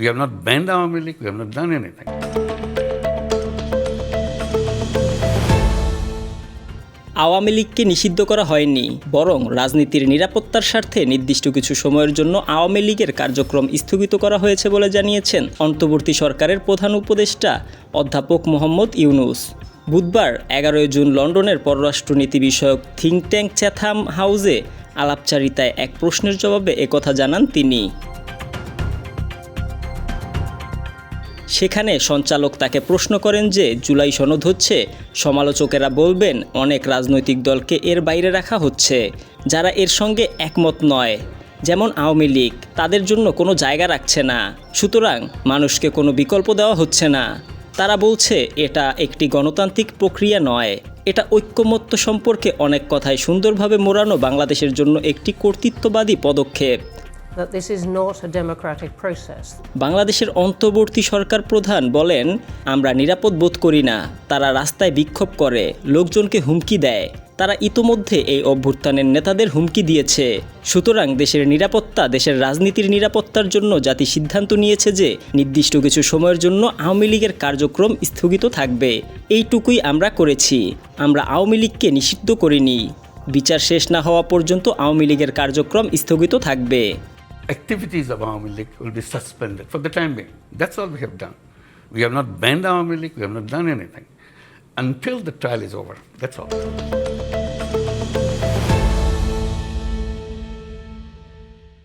We have not banned Awami League, we have not done anything. Awami লীগকে নিষিদ্ধ করা হয়নি বরং রাজনীতির নিরাপত্তার স্বার্থে নির্দিষ্ট কিছু সময়ের জন্য আওয়ামী লীগের কার্যক্রম স্থগিত করা হয়েছে বলে জানিয়েছেন অন্তর্বর্তী সরকারের প্রধান উপদেষ্টা অধ্যাপক মোহাম্মদ ইউনুস বুধবার এগারোই জুন লন্ডনের পররাষ্ট্রনীতি বিষয়ক থিঙ্ক ট্যাঙ্ক চ্যাথাম হাউসে আলাপচারিতায় এক প্রশ্নের জবাবে একথা জানান তিনি সেখানে সঞ্চালক তাকে প্রশ্ন করেন যে জুলাই সনদ হচ্ছে। সমালোচকেরা বলবেন, অনেক রাজনৈতিক দলকে এর বাইরে রাখা হচ্ছে, যারা এর সঙ্গে একমত নয়। যেমন আওয়ামী লীগ, তাদের জন্য কোনো জায়গা রাখছে না। সুতরাং মানুষকে কোনো বিকল্প দেওয়া হচ্ছে না। তারা বলছে, এটা একটি গণতান্ত্রিক প্রক্রিয়া নয়। এটা ঐক্যমত্য সম্পর্কে অনেক কথায় সুন্দরভাবে মোড়ানো বাংলাদেশের জন্য একটি কর্তৃত্ববাদী পদক্ষেপ। বাংলাদেশের অন্তর্বর্তী সরকার প্রধান বলেন, আমরা নিরাপদ বোধ করি না। তারা রাস্তায় বিক্ষোভ করে, লোকজনকে হুমকি দেয়। তারা ইতোমধ্যে এই অভ্যুত্থানের নেতাদের হুমকি দিয়েছে। সুতরাং দেশের নিরাপত্তা, দেশের রাজনীতির নিরাপত্তার জন্য জাতি সিদ্ধান্ত নিয়েছে যে, নির্দিষ্ট কিছু সময়ের জন্য আওয়ামী লীগের কার্যক্রম স্থগিত থাকবে। এইটুকুই আমরা করেছি। আমরা আওয়ামী লীগকে নিষিদ্ধ করিনি। বিচার শেষ না হওয়া পর্যন্ত আওয়ামী লীগের কার্যক্রম স্থগিত থাকবে। Activities of Awami League will be suspended for the time being. That's all we have done. We have not banned Awami League, we have not done anything until the trial is over. That's all.